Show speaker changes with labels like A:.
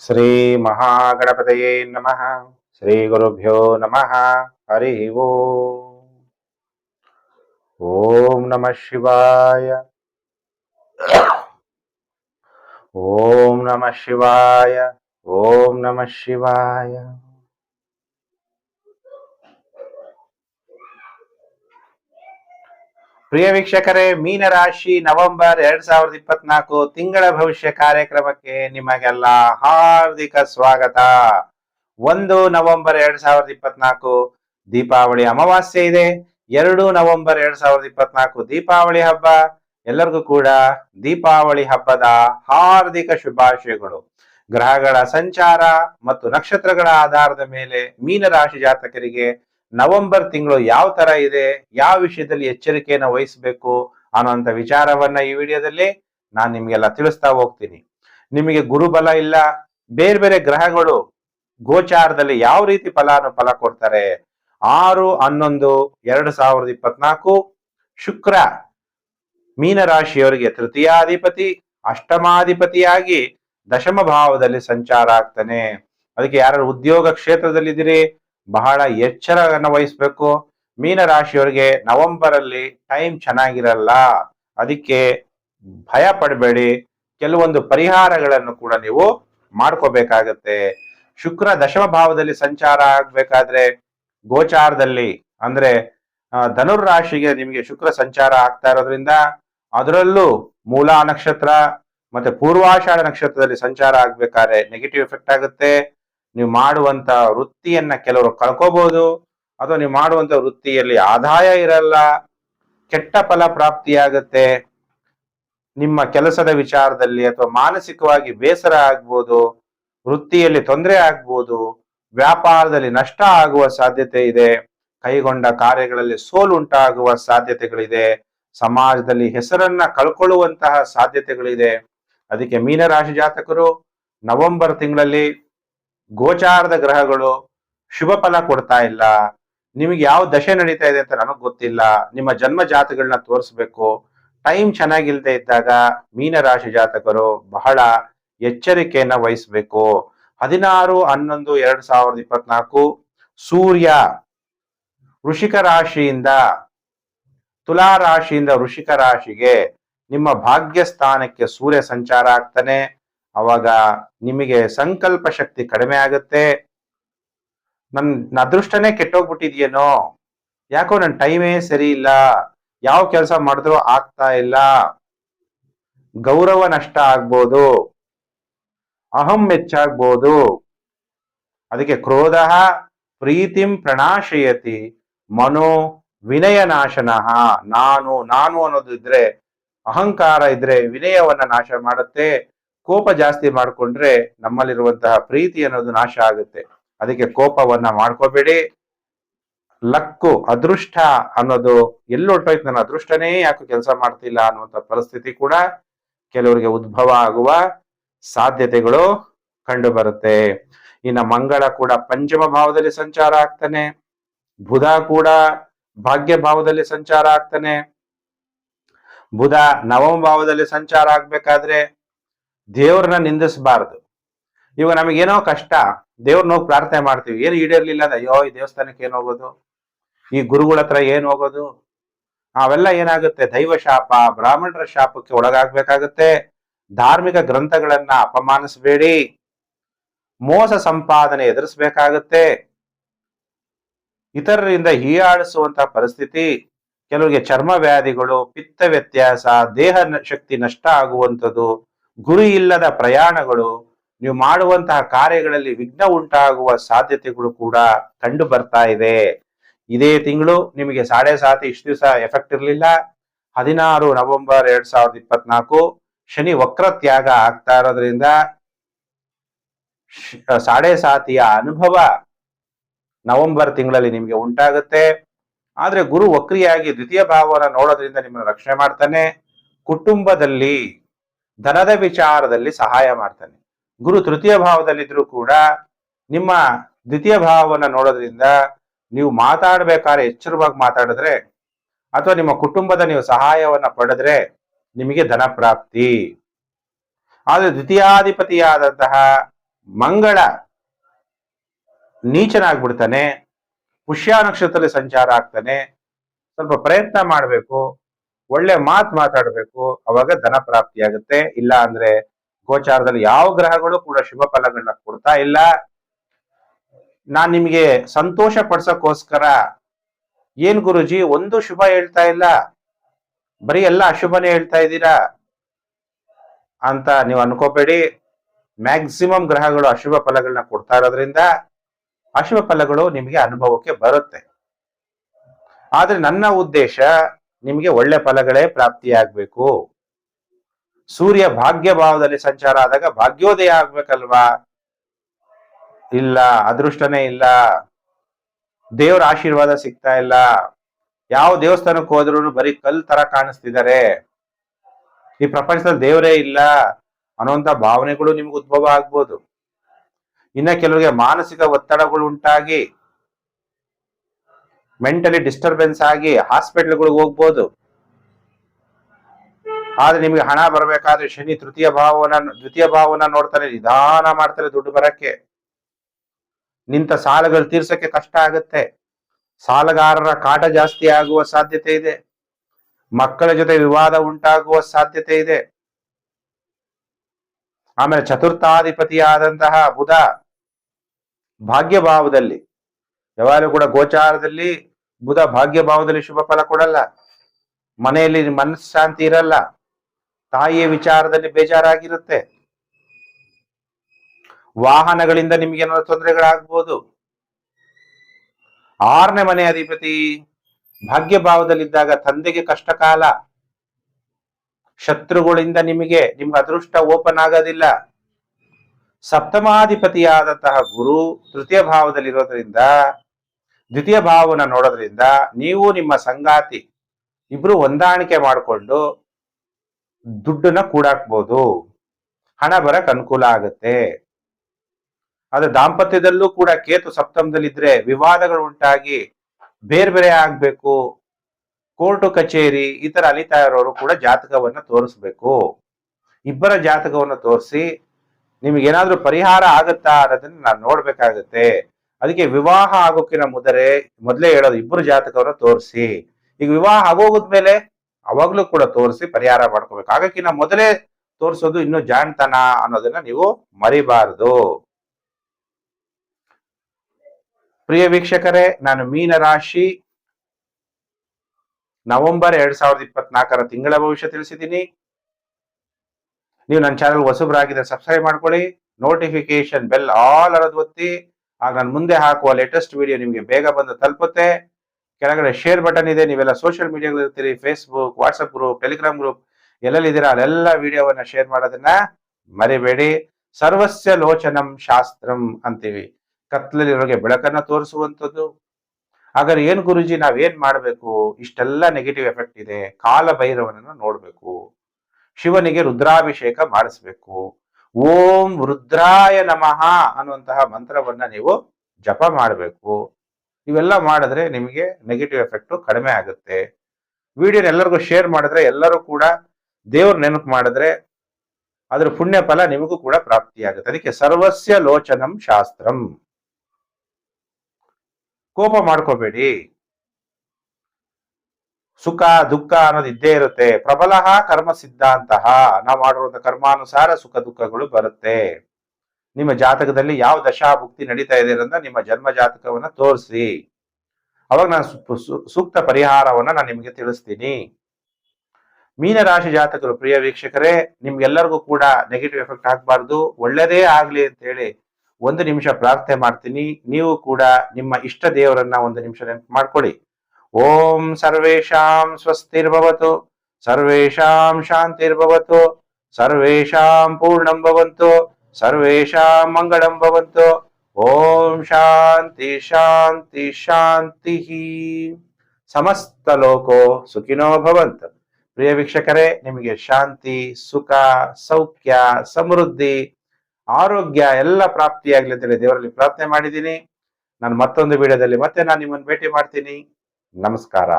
A: ಶ್ರೀ ಮಹಾಗಣಪತಯೇ ನಮಃ ಶ್ರೀ ಗುರುಭ್ಯೋ ನಮಃ ಹರಿ ಓಂ ಓಂ ನಮಃ ಶಿವಾಯ ಓಂ ನಮಃ ಶಿವಾಯ ಓಂ ನಮಃ ಪ್ರಿಯ ವೀಕ್ಷಕರೇ ಮೀನರಾಶಿ ನವೆಂಬರ್ ಎರಡ್ ಸಾವಿರದ ಇಪ್ಪತ್ನಾಲ್ಕು ತಿಂಗಳ ಭವಿಷ್ಯ ಕಾರ್ಯಕ್ರಮಕ್ಕೆ ನಿಮಗೆಲ್ಲ ಹಾರ್ದಿಕ ಸ್ವಾಗತ. ಒಂದು ನವೆಂಬರ್ ಎರಡ್ ಸಾವಿರದ ಇಪ್ಪತ್ನಾಲ್ಕು ದೀಪಾವಳಿ ಅಮಾವಾಸ್ಯೆ ಇದೆ. ಎರಡು ನವೆಂಬರ್ ಎರಡ್ ಸಾವಿರದ ಇಪ್ಪತ್ನಾಲ್ಕು ದೀಪಾವಳಿ ಹಬ್ಬ. ಎಲ್ಲರಿಗೂ ಕೂಡ ದೀಪಾವಳಿ ಹಬ್ಬದ ಹಾರ್ದಿಕ ಶುಭಾಶಯಗಳು. ಗ್ರಹಗಳ ಸಂಚಾರ ಮತ್ತು ನಕ್ಷತ್ರಗಳ ಆಧಾರದ ಮೇಲೆ ಮೀನರಾಶಿ ಜಾತಕರಿಗೆ ನವೆಂಬರ್ ತಿಂಗಳು ಯಾವ ತರ ಇದೆ, ಯಾವ ವಿಷಯದಲ್ಲಿ ಎಚ್ಚರಿಕೆಯನ್ನು ವಹಿಸಬೇಕು ಅನ್ನೋಂಥ ವಿಚಾರವನ್ನ ಈ ವಿಡಿಯೋದಲ್ಲಿ ನಾನು ನಿಮಗೆಲ್ಲ ತಿಳಿಸ್ತಾ ಹೋಗ್ತೀನಿ. ನಿಮಗೆ ಗುರುಬಲ ಇಲ್ಲ, ಬೇರೆ ಬೇರೆ ಗ್ರಹಗಳು ಗೋಚಾರದಲ್ಲಿ ಯಾವ ರೀತಿ ಫಲಾನು ಫಲ ಕೊಡ್ತಾರೆ, ಆರು, ಹನ್ನೊಂದು, ಎರಡು ಸಾವಿರದ ಇಪ್ಪತ್ನಾಲ್ಕು, ಶುಕ್ರ, ಮೀನರಾಶಿಯವರಿಗೆ ತೃತೀಯಾಧಿಪತಿ, ಅಷ್ಟಮಾಧಿಪತಿಯಾಗಿ ದಶಮ ಭಾವದಲ್ಲಿ ಸಂಚಾರ ಆಗ್ತಾನೆ. ಅದಕ್ಕೆ ಯಾರು ಉದ್ಯೋಗ ಕ್ಷೇತ್ರದಲ್ಲಿದ್ದೀರಿ ಬಹಳ ಎಚ್ಚರವನ್ನು ವಹಿಸ್ಬೇಕು. ಮೀನರಾಶಿಯವರಿಗೆ ನವೆಂಬರ್ ಅಲ್ಲಿ ಟೈಮ್ ಚೆನ್ನಾಗಿರಲ್ಲ. ಅದಕ್ಕೆ ಭಯ ಪಡಬೇಡಿ. ಕೆಲವೊಂದು ಪರಿಹಾರಗಳನ್ನು ಕೂಡ ನೀವು ಮಾಡ್ಕೋಬೇಕಾಗತ್ತೆ. ಶುಕ್ರ ದಶಮ ಭಾವದಲ್ಲಿ ಸಂಚಾರ ಆಗ್ಬೇಕಾದ್ರೆ ಗೋಚಾರದಲ್ಲಿ ಅಂದ್ರೆ ಧನುರ್ ರಾಶಿಗೆ ನಿಮಗೆ ಶುಕ್ರ ಸಂಚಾರ ಆಗ್ತಾ ಇರೋದ್ರಿಂದ ಅದರಲ್ಲೂ ಮೂಲ ನಕ್ಷತ್ರ ಮತ್ತೆ ಪೂರ್ವಾಷಾಢ ನಕ್ಷತ್ರದಲ್ಲಿ ಸಂಚಾರ ಆಗ್ಬೇಕಾದ್ರೆ ನೆಗೆಟಿವ್ ಎಫೆಕ್ಟ್ ಆಗುತ್ತೆ. ನೀವು ಮಾಡುವಂತ ವೃತ್ತಿಯನ್ನ ಕೆಲವರು ಕಳ್ಕೋಬಹುದು ಅಥವಾ ನೀವು ಮಾಡುವಂತ ವೃತ್ತಿಯಲ್ಲಿ ಆದಾಯ ಇರಲ್ಲ, ಕೆಟ್ಟ ಫಲ ಪ್ರಾಪ್ತಿಯಾಗುತ್ತೆ, ನಿಮ್ಮ ಕೆಲಸದ ವಿಚಾರದಲ್ಲಿ ಅಥವಾ ಮಾನಸಿಕವಾಗಿ ಬೇಸರ ಆಗ್ಬೋದು, ವೃತ್ತಿಯಲ್ಲಿ ತೊಂದರೆ ಆಗ್ಬೋದು, ವ್ಯಾಪಾರದಲ್ಲಿ ನಷ್ಟ ಆಗುವ ಸಾಧ್ಯತೆ ಇದೆ, ಕೈಗೊಂಡ ಕಾರ್ಯಗಳಲ್ಲಿ ಸೋಲು ಉಂಟಾಗುವ ಸಾಧ್ಯತೆಗಳಿದೆ, ಸಮಾಜದಲ್ಲಿ ಹೆಸರನ್ನ ಕಳ್ಕೊಳ್ಳುವಂತಹ ಸಾಧ್ಯತೆಗಳಿದೆ. ಅದಕ್ಕೆ ಮೀನರಾಶಿ ಜಾತಕರು, ನವೆಂಬರ್ ತಿಂಗಳಲ್ಲಿ ಗೋಚಾರದ ಗ್ರಹಗಳು ಶುಭ ಫಲ ಕೊಡ್ತಾ ಇಲ್ಲ. ನಿಮಗೆ ಯಾವ ದಶೆ ನಡೀತಾ ಇದೆ ಅಂತ ನನಗೆ ಗೊತ್ತಿಲ್ಲ. ನಿಮ್ಮ ಜನ್ಮ ಜಾತಗಳನ್ನ ತೋರಿಸ್ಬೇಕು. ಟೈಮ್ ಚೆನ್ನಾಗಿಲ್ದೇ ಇದ್ದಾಗ ಮೀನರಾಶಿ ಜಾತಕರು ಬಹಳ ಎಚ್ಚರಿಕೆಯನ್ನ ವಹಿಸ್ಬೇಕು. ಹದಿನಾರು, ಹನ್ನೊಂದು, ಎರಡ್ ಸಾವಿರದ ಇಪ್ಪತ್ನಾಲ್ಕು ಸೂರ್ಯ ವೃಷಿಕ ರಾಶಿಯಿಂದ, ತುಲಾ ರಾಶಿಯಿಂದ ವೃಷಿಕ ರಾಶಿಗೆ ನಿಮ್ಮ ಭಾಗ್ಯ ಸ್ಥಾನಕ್ಕೆ ಸೂರ್ಯ ಸಂಚಾರ ಆಗ್ತಾನೆ. ಅವಾಗ ನಿಮಗೆ ಸಂಕಲ್ಪ ಶಕ್ತಿ ಕಡಿಮೆ ಆಗುತ್ತೆ. ನನ್ ನನ್ ಅದೃಷ್ಟನೇ ಕೆಟ್ಟೋಗ್ಬಿಟ್ಟಿದ್ಯೇನೋ? ಯಾಕೋ ನನ್ನ ಟೈಮೇ ಸರಿ ಇಲ್ಲ ಯಾವ ಕೆಲಸ ಮಾಡಿದ್ರು ಆಗ್ತಾ ಇಲ್ಲ. ಗೌರವ ನಷ್ಟ ಆಗ್ಬೋದು. ಅಹಂ ಹೆಚ್ಚಾಗ್ಬೋದು. ಅದಕ್ಕೆ ಕ್ರೋಧ ಪ್ರೀತಿಂ ಪ್ರಣಾಶಯತಿ ಮನೋ ವಿನಯ ನಾಶನಃ ನಾನು ನಾನು ಅನ್ನೋದು ಇದ್ರೆ, ಅಹಂಕಾರ ಇದ್ರೆ ವಿನಯವನ್ನ ನಾಶ ಮಾಡುತ್ತೆ. ಕೋಪ ಜಾಸ್ತಿ ಮಾಡ್ಕೊಂಡ್ರೆ ನಮ್ಮಲ್ಲಿರುವಂತಹ ಪ್ರೀತಿ ಅನ್ನೋದು ನಾಶ ಆಗುತ್ತೆ. ಅದಕ್ಕೆ ಕೋಪವನ್ನ ಮಾಡ್ಕೋಬೇಡಿ. ಲಕ್ಕು, ಅದೃಷ್ಟ ಅನ್ನೋದು ಎಲ್ಲೊಟ್ಟೋಯ್ತು ನನ್ನ ಅದೃಷ್ಟನೇ ಯಾಕೆ ಕೆಲಸ ಮಾಡ್ತಿಲ್ಲ ಅನ್ನುವಂಥ ಪರಿಸ್ಥಿತಿ ಕೂಡ ಕೆಲವರಿಗೆ ಉದ್ಭವ ಆಗುವ ಸಾಧ್ಯತೆಗಳು ಕಂಡು ಬರುತ್ತೆ ಇನ್ನ ಮಂಗಳ ಕೂಡ ಪಂಚಮ ಭಾವದಲ್ಲಿ ಸಂಚಾರ ಆಗ್ತಾನೆ. ಬುಧ ಕೂಡ ಭಾಗ್ಯ ಭಾವದಲ್ಲಿ ಸಂಚಾರ ಆಗ್ತಾನೆ. ಬುಧ ನವಮ ಭಾವದಲ್ಲಿ ಸಂಚಾರ ಆಗ್ಬೇಕಾದ್ರೆ ದೇವ್ರನ್ನ ನಿಂದಿಸಬಾರ್ದು. ಇವಾಗ ನಮಗೇನೋ ಕಷ್ಟ ದೇವ್ರನ್ನ ಹೋಗಿ ಪ್ರಾರ್ಥನೆ ಮಾಡ್ತೀವಿ. ಏನು ಈಡೇರ್ಲಿಲ್ಲ ಅಂದ್ರೆ, ಅಯ್ಯೋ, ಈ ದೇವಸ್ಥಾನಕ್ಕೆ ಏನ್ ಹೋಗೋದು? ಈ ಗುರುಗಳ ಹತ್ರ ಏನ್ ಹೋಗೋದು? ಅವೆಲ್ಲ ಏನಾಗುತ್ತೆ? ದೈವ ಶಾಪ, ಬ್ರಾಹ್ಮಣರ ಶಾಪಕ್ಕೆ ಒಳಗಾಗ್ಬೇಕಾಗತ್ತೆ. ಧಾರ್ಮಿಕ ಗ್ರಂಥಗಳನ್ನ ಅಪಮಾನಿಸಬೇಡಿ. ಮೋಸ ಸಂಪಾದನೆ ಎದುರಿಸಬೇಕಾಗತ್ತೆ. ಇತರರಿಂದ ಹೀಯಾಡಿಸುವಂತಹ ಪರಿಸ್ಥಿತಿ, ಕೆಲವರಿಗೆ ಚರ್ಮ ವ್ಯಾಧಿಗಳು, ಪಿತ್ತ ವ್ಯತ್ಯಾಸ, ದೇಹ ಶಕ್ತಿ ನಷ್ಟ ಆಗುವಂಥದ್ದು ಗುರಿ ಇಲ್ಲದ ಪ್ರಯಾಣಗಳು, ನೀವು ಮಾಡುವಂತಹ ಕಾರ್ಯಗಳಲ್ಲಿ ವಿಘ್ನ ಉಂಟಾಗುವ ಸಾಧ್ಯತೆಗಳು ಕೂಡ ಕಂಡು ಬರ್ತಾ ಇದೆ. ಇದೇ ತಿಂಗಳು ನಿಮಗೆ ಸಾಡೆ ಸಾತಿ ಇಷ್ಟು ದಿವಸ ಎಫೆಕ್ಟ್ ಇರಲಿಲ್ಲ. ಹದಿನಾರು ನವೆಂಬರ್ ಎರಡ್ ಸಾವಿರದ ಇಪ್ಪತ್ನಾಲ್ಕು, ಶನಿ ವಕ್ರ ತ್ಯಾಗ ಆಗ್ತಾ ಇರೋದ್ರಿಂದ ಸಾಡೆ ಸಾತಿಯ ಅನುಭವ ನವೆಂಬರ್ ತಿಂಗಳಲ್ಲಿ ನಿಮಗೆ ಉಂಟಾಗುತ್ತೆ. ಆದ್ರೆ ಗುರು ವಕ್ರಿಯಾಗಿ ದ್ವಿತೀಯ ಭಾವವನ್ನು ನೋಡೋದ್ರಿಂದ ನಿಮ್ಮನ್ನು ರಕ್ಷಣೆ ಮಾಡ್ತಾನೆ. ಕುಟುಂಬದಲ್ಲಿ ಧನದ ವಿಚಾರದಲ್ಲಿ ಸಹಾಯ ಮಾಡ್ತಾನೆ. ಗುರು ತೃತೀಯ ಭಾವದಲ್ಲಿದ್ರು ಕೂಡ ನಿಮ್ಮ ದ್ವಿತೀಯ ಭಾವವನ್ನ ನೋಡೋದ್ರಿಂದ ನೀವು ಮಾತಾಡ್ಬೇಕಾದ್ರೆ ಎಚ್ಚರವಾಗಿ ಮಾತಾಡಿದ್ರೆ ಅಥವಾ ನಿಮ್ಮ ಕುಟುಂಬದ ನೀವು ಸಹಾಯವನ್ನ ಪಡೆದ್ರೆ ನಿಮಗೆ ಧನ ಪ್ರಾಪ್ತಿ. ಆದರೆ ದ್ವಿತೀಯಾಧಿಪತಿಯಾದಂತಹ ಮಂಗಳ ನೀಚನಾಗ್ಬಿಡ್ತಾನೆ. ಪುಷ್ಯ ನಕ್ಷತ್ರದಲ್ಲಿ ಸಂಚಾರ ಆಗ್ತಾನೆ. ಸ್ವಲ್ಪ ಪ್ರಯತ್ನ ಮಾಡಬೇಕು. ಒಳ್ಳೆ ಮಾತು ಮಾತಾಡಬೇಕು, ಅವಾಗ ಧನ ಪ್ರಾಪ್ತಿ ಆಗುತ್ತೆ. ಇಲ್ಲ ಅಂದ್ರೆ ಗೋಚಾರದಲ್ಲಿ ಯಾವ ಗ್ರಹಗಳು ಕೂಡ ಶುಭ ಫಲಗಳನ್ನ ಕೊಡ್ತಾ ಇಲ್ಲ. ನಾನ್ ನಿಮ್ಗೆ ಸಂತೋಷ ಪಡ್ಸಕ್ಕೋಸ್ಕರ ಏನ್ ಗುರುಜಿ, ಒಂದು ಶುಭ ಹೇಳ್ತಾ ಇಲ್ಲ. ಬರೀ ಎಲ್ಲ ಅಶುಭನೇ ಹೇಳ್ತಾ ಇದ್ದೀರಾ? ಅಂತ ನೀವು ಅನ್ಕೋಬೇಡಿ. ಮ್ಯಾಕ್ಸಿಮಮ್ ಗ್ರಹಗಳು ಅಶುಭ ಫಲಗಳನ್ನ ಕೊಡ್ತಾ ಇರೋದ್ರಿಂದ ಅಶುಭ ಫಲಗಳು ನಿಮಗೆ ಅನುಭವಕ್ಕೆ ಬರುತ್ತೆ. ಆದ್ರೆ ನನ್ನ ಉದ್ದೇಶ ನಿಮಗೆ ಒಳ್ಳೆ ಫಲಗಳೇ ಪ್ರಾಪ್ತಿಯಾಗಬೇಕು. ಸೂರ್ಯ ಭಾಗ್ಯ ಭಾವದಲ್ಲಿ ಸಂಚಾರ ಆದಾಗ ಭಾಗ್ಯೋದಯ ಆಗ್ಬೇಕಲ್ವಾ? ಇಲ್ಲ, ಅದೃಷ್ಟನೇ ಇಲ್ಲ. ದೇವರ ಆಶೀರ್ವಾದ ಸಿಗ್ತಾ ಇಲ್ಲ. ಯಾವ ದೇವಸ್ಥಾನಕ್ಕೆ ಹೋದ್ರು ಬರೀ ಕಲ್ ತರ ಕಾಣಿಸ್ತಿದ್ದಾರೆ. ಈ ಪ್ರಪಂಚದಲ್ಲಿ ದೇವರೇ ಇಲ್ಲ. ಅನ್ನುವಂತ ಭಾವನೆಗಳು ನಿಮ್ಗೆ ಉದ್ಭವ ಆಗ್ಬೋದು. ಇನ್ನ ಕೆಲವರಿಗೆ ಮಾನಸಿಕ ಒತ್ತಡಗಳು ಉಂಟಾಗಿ ಮೆಂಟಲಿ ಡಿಸ್ಟರ್ಬೆನ್ಸ್ ಆಗಿ ಹಾಸ್ಪಿಟಲ್ಗಳಿಗೆ ಹೋಗ್ಬೋದು. ಆದ್ರೆ ನಿಮಗೆ ಹಣ ಬರಬೇಕಾದ್ರೆ ಶನಿ ತೃತೀಯ ಭಾವನ ದ್ವಿತೀಯ ಭಾವನ ನೋಡ್ತಾರೆ, ನಿಧಾನ ಮಾಡ್ತಾರೆ ದುಡ್ಡು ಬರಕ್ಕೆ. ನಿಂತ ಸಾಲಗಳು ತೀರ್ಸಕ್ಕೆ ಕಷ್ಟ ಆಗುತ್ತೆ. ಸಾಲಗಾರರ ಕಾಟ ಜಾಸ್ತಿ ಆಗುವ ಸಾಧ್ಯತೆ ಇದೆ. ಮಕ್ಕಳ ಜೊತೆ ವಿವಾದ ಉಂಟಾಗುವ ಸಾಧ್ಯತೆ ಇದೆ. ಆಮೇಲೆ ಚತುರ್ಥಾಧಿಪತಿಯಾದಂತಹ ಬುಧ, ಭಾಗ್ಯಭಾವದಲ್ಲಿ ಯಾವಾಗಲೂ ಕೂಡ ಗೋಚಾರದಲ್ಲಿ ಬುಧ ಭಾಗ್ಯ ಭಾವದಲ್ಲಿ ಶುಭ ಫಲ ಕೊಡಲ್ಲ. ಮನೆಯಲ್ಲಿ ಮನಃಶಾಂತಿ ಇರಲ್ಲ. ತಾಯಿಯ ವಿಚಾರದಲ್ಲಿ ಬೇಜಾರಾಗಿರುತ್ತೆ. ವಾಹನಗಳಿಂದ ನಿಮ್ಗೆ ಏನಾದ್ರು ತೊಂದರೆಗಳಾಗ್ಬೋದು. ಆರನೇ ಮನೆ ಅಧಿಪತಿ ಭಾಗ್ಯಭಾವದಲ್ಲಿದ್ದಾಗ ತಂದೆಗೆ ಕಷ್ಟ ಕಾಲ ಶತ್ರುಗಳಿಂದ ನಿಮಗೆ ನಿಮ್ಗೆ ಅದೃಷ್ಟ ಓಪನ್ ಆಗೋದಿಲ್ಲ. ಸಪ್ತಮಾಧಿಪತಿಯಾದಂತಹ ಗುರು ತೃತೀಯ ಭಾವದಲ್ಲಿರೋದ್ರಿಂದ ದ್ವಿತೀಯ ಭಾವವನ್ನು ನೋಡೋದ್ರಿಂದ ನೀವು ನಿಮ್ಮ ಸಂಗಾತಿ ಇಬ್ರು ಹೊಂದಾಣಿಕೆ ಮಾಡಿಕೊಂಡು ದುಡ್ಡನ್ನ ಕೂಡಾಕ್ಬೋದು. ಹಣ ಬರಕ್ ಅನುಕೂಲ ಆಗುತ್ತೆ. ಆದ್ರೆ ದಾಂಪತ್ಯದಲ್ಲೂ ಕೂಡ ಕೇತು ಸಪ್ತಮದಲ್ಲಿದ್ರೆ ವಿವಾದಗಳು ಉಂಟಾಗಿ ಬೇರೆ ಬೇರೆ ಆಗ್ಬೇಕು. ಕೋರ್ಟು ಕಚೇರಿ ಈ ತರ ಅಲಿತಾ ಇರೋರು ಕೂಡ ಜಾತಕವನ್ನ ತೋರಿಸ್ಬೇಕು. ಇಬ್ಬರ ಜಾತಕವನ್ನು ತೋರಿಸಿ ನಿಮ್ಗೆ ಏನಾದ್ರೂ ಪರಿಹಾರ ಆಗುತ್ತಾ ಅನ್ನೋದನ್ನ ನಾನು ನೋಡ್ಬೇಕಾಗತ್ತೆ. ಅದಕ್ಕೆ ವಿವಾಹ ಆಗೋಕಿನ ಮೊದಲೇ ಮೊದಲೇ ಹೇಳೋದು ಇಬ್ಬರು ಜಾತಕವನ್ನ ತೋರಿಸಿ. ಈಗ ವಿವಾಹ ಆಗೋಗದ್ಮೇಲೆ ಅವಾಗ್ಲೂ ಕೂಡ ತೋರಿಸಿ ಪರಿಹಾರ ಮಾಡ್ಕೋಬೇಕು. ಆಗಕ್ಕಿಂತ ಮೊದಲೇ ತೋರಿಸೋದು ಇನ್ನು ಜಾಣ್ತನ ಅನ್ನೋದನ್ನ ನೀವು ಮರಿಬಾರದು. ಪ್ರಿಯ ವೀಕ್ಷಕರೇ, ನಾನು ಮೀನ ರಾಶಿ ನವೆಂಬರ್ ಎರಡ್ ಸಾವಿರದ ಇಪ್ಪತ್ನಾಲ್ಕರ ತಿಂಗಳ ಭವಿಷ್ಯ ತಿಳಿಸಿದ್ದೀನಿ. ನೀವು ನನ್ನ ಚಾನಲ್ ಹೊಸಬ್ರಾಗಿದ್ರೆ ಸಬ್ಸ್ಕ್ರೈಬ್ ಮಾಡ್ಕೊಳ್ಳಿ. ನೋಟಿಫಿಕೇಶನ್ ಬೆಲ್ ಆಲ್ ಅರದ್ ಒತ್ತಿ ಆಗ ನಾನು ಮುಂದೆ ಹಾಕುವ ಲೇಟೆಸ್ಟ್ ವಿಡಿಯೋ ನಿಮಗೆ ಬೇಗ ಬಂದು ತಲುಪುತ್ತೆ. ಕೆಳಗಡೆ ಶೇರ್ ಬಟನ್ ಇದೆ, ನೀವೆಲ್ಲ ಸೋಷಿಯಲ್ ಮೀಡಿಯಾಗಳು ಇರ್ತೀರಿ Facebook WhatsApp group Telegram group ಎಲ್ಲೆಲ್ಲಿದ್ದೀರಾ ಅಲ್ಲೆಲ್ಲ ವಿಡಿಯೋವನ್ನ ಶೇರ್ ಮಾಡೋದನ್ನ ಮರಿಬೇಡಿ. ಸರ್ವಸ್ಯ ಲೋಚನಂ ಶಾಸ್ತ್ರಂ ಅಂತೀವಿ. ಕತ್ಲಲ್ಲಿರೋಗೆ ಬೆಳಕನ್ನ ತೋರಿಸುವಂಥದ್ದು. ಹಾಗಾದ್ರೆ ಏನ್ ಗುರುಜಿ, ನಾವೇನ್ ಮಾಡ್ಬೇಕು? ಇಷ್ಟೆಲ್ಲ ನೆಗೆಟಿವ್ ಎಫೆಕ್ಟ್ ಇದೆ. ಕಾಲ ಭೈರವನನ್ನು ನೋಡ್ಬೇಕು. ಶಿವನಿಗೆ ರುದ್ರಾಭಿಷೇಕ ಮಾಡಿಸ್ಬೇಕು. ಓಂ ರುದ್ರಾಯ ನಮಃ ಅನ್ನುವಂತಹ ಮಂತ್ರವನ್ನ ನೀವು ಜಪ ಮಾಡಬೇಕು. ಇವೆಲ್ಲ ಮಾಡಿದ್ರೆ ನಿಮಗೆ ನೆಗೆಟಿವ್ ಎಫೆಕ್ಟ್ ಕಡಿಮೆ ಆಗುತ್ತೆ. ವಿಡಿಯೋನ ಎಲ್ಲರಿಗೂ ಶೇರ್ ಮಾಡಿದ್ರೆ ಎಲ್ಲರೂ ಕೂಡ ದೇವ್ರ ನೆನಪು ಮಾಡಿದ್ರೆ ಅದ್ರ ಪುಣ್ಯ ಫಲ ನಿಮಗೂ ಕೂಡ ಪ್ರಾಪ್ತಿಯಾಗುತ್ತೆ. ಅದಕ್ಕೆ ಸರ್ವಸ್ಯ ಲೋಚನಂ ಶಾಸ್ತ್ರಂ. ಕೋಪ ಮಾಡ್ಕೋಬೇಡಿ. ಸುಖ, ದುಃಖ ಅನ್ನೋದು ಇದ್ದೇ ಇರುತ್ತೆ. ಪ್ರಬಲ ಕರ್ಮ ಸಿದ್ಧಾಂತ. ನಾವು ಮಾಡಿರುವಂತ ಕರ್ಮಾನುಸಾರ ಸುಖ, ದುಃಖಗಳು ಬರುತ್ತೆ. ನಿಮ್ಮ ಜಾತಕದಲ್ಲಿ ಯಾವ ದಶಾ ಭುಕ್ತಿ ನಡೀತಾ ಇದೆ ಅಂತ ನಿಮ್ಮ ಜನ್ಮ ಜಾತಕವನ್ನ ತೋರಿಸಿ. ಅವಾಗ ನಾನು ಸೂಕ್ತ ಪರಿಹಾರವನ್ನ ನಾನು ನಿಮಗೆ ತಿಳಿಸ್ತೀನಿ. ಮೀನರಾಶಿ ಜಾತಕರು ಪ್ರಿಯ ವೀಕ್ಷಕರೇ, ನಿಮ್ಗೆಲ್ಲರಿಗೂ ಕೂಡ ನೆಗೆಟಿವ್ ಎಫೆಕ್ಟ್ ಆಗಬಾರ್ದು. ಒಳ್ಳೇದೇ ಆಗ್ಲಿ ಅಂತ ಹೇಳಿ ಒಂದು ನಿಮಿಷ ಪ್ರಾರ್ಥನೆ ಮಾಡ್ತೀನಿ. ನೀವು ಕೂಡ ನಿಮ್ಮ ಇಷ್ಟ ದೇವರನ್ನ ಒಂದು ನಿಮಿಷ ನೆನಪು ಮಾಡ್ಕೊಳ್ಳಿ. ಓಂ ಸರ್ವೇಶಾಂ ಸ್ವಸ್ತಿರ್ಭವತು ಸರ್ವೇಶಾಂ ಶಾಂತಿರ್ಭವತು ಸರ್ವೇಶಾಂ ಪೂರ್ಣಂ ಭವಂತು ಸರ್ವೇಶಾಂ ಮಂಗಳಂ ಭವಂತು ಓಂ ಶಾಂತಿ ಶಾಂತಿ ಶಾಂತಿ ಸಮಸ್ತ ಲೋಕೋ ಸುಖಿನೋ ಭವಂತ ಪ್ರಿಯ ವೀಕ್ಷಕರೇ ನಿಮಗೆ ಶಾಂತಿ, ಸುಖ, ಸೌಖ್ಯ, ಸಮೃದ್ಧಿ, ಆರೋಗ್ಯ ಎಲ್ಲ ಪ್ರಾಪ್ತಿಯಾಗ್ಲಿ ಅಂತೇಳಿ ದೇವರಲ್ಲಿ ಪ್ರಾರ್ಥನೆ ಮಾಡಿದ್ದೀನಿ. ನಾನು ಮತ್ತೊಂದು ವಿಡಿಯೋದಲ್ಲಿ ಮತ್ತೆ ನಾನು ನಿಮ್ಮನ್ನು ಭೇಟಿ ಮಾಡ್ತೀನಿ. ನಮಸ್ಕಾರ.